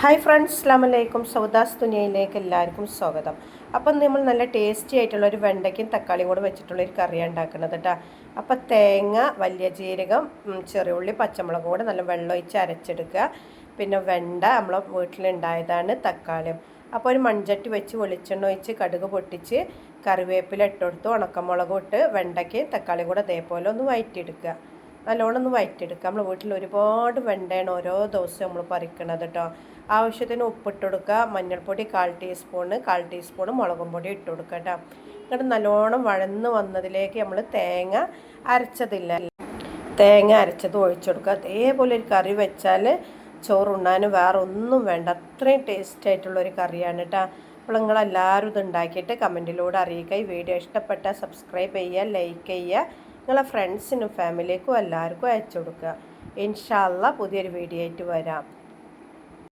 Hi friends അസ്ലാം വലൈക്കും സൗദാസ് തുനിയയിലേക്ക് എല്ലാവർക്കും സ്വാഗതം. അപ്പം നമ്മൾ നല്ല ടേസ്റ്റി ആയിട്ടുള്ള ഒരു വെണ്ടയ്ക്കും തക്കാളിയും കൂടെ വെച്ചിട്ടുള്ള ഒരു കറിയാണ് ഉണ്ടാക്കുന്നത് കേട്ടോ അപ്പം തേങ്ങ വലിയ ജീരകം ചെറിയ ചെറിയുള്ളി പച്ചമുളകും കൂടെ നല്ല വെള്ളം ഒഴിച്ച് അരച്ചെടുക്കുക. പിന്നെ വെണ്ട നമ്മളെ വീട്ടിലുണ്ടായതാണ് തക്കാളിയും. അപ്പോൾ ഒരു മൺചട്ടി വെച്ച് വെളിച്ചെണ്ണ ഒഴിച്ച് കടുക് പൊട്ടിച്ച് കറിവേപ്പില ഇട്ടുകൊടുത്ത് ഉണക്കമുളകും ഇട്ട് വെണ്ടയ്ക്ക് തക്കാളിയും കൂടെ അതേപോലെ ഒന്ന് വഴറ്റിയെടുക്കുക നല്ലോണം ഒന്ന് വയറ്റെടുക്കുക നമ്മൾ വീട്ടിൽ ഒരുപാട് വെണ്ടയാണ് ഓരോ ദിവസവും നമ്മൾ പറിക്കണത് കേട്ടോ ആവശ്യത്തിന് ഉപ്പിട്ട് കൊടുക്കുക മഞ്ഞൾപ്പൊടി കാൽ ടീസ്പൂണ് കാൽ ടീസ്പൂണ് മുളകും പൊടി ഇട്ട് കൊടുക്കുക കേട്ടോ എന്നിട്ട് നല്ലോണം വഴന്ന് വന്നതിലേക്ക് നമ്മൾ തേങ്ങ അരച്ചതില്ല. തേങ്ങ അരച്ചത് ഒഴിച്ചു കൊടുക്കുക അതേപോലെ ഒരു കറി വെച്ചാൽ ചോറുണ്ണാനും വേറെ ഒന്നും വേണ്ട. അത്രയും ടേസ്റ്റ് ആയിട്ടുള്ള ഒരു കറിയാണ് കേട്ടോ അപ്പോൾ നിങ്ങളെല്ലാവരും ഇത് ഉണ്ടാക്കിയിട്ട് കമന്റിലൂടെ അറിയിക്കുക. ഈ വീഡിയോ ഇഷ്ടപ്പെട്ടാൽ സബ്സ്ക്രൈബ് ചെയ്യുക ലൈക്ക് ചെയ്യുക. നിങ്ങളെ ഫ്രണ്ട്സിനും ഫാമിലിക്കും എല്ലാവർക്കും അയച്ചു കൊടുക്കുക. ഇൻഷാല്ല പുതിയൊരു വീഡിയോ ആയിട്ട് വരാം.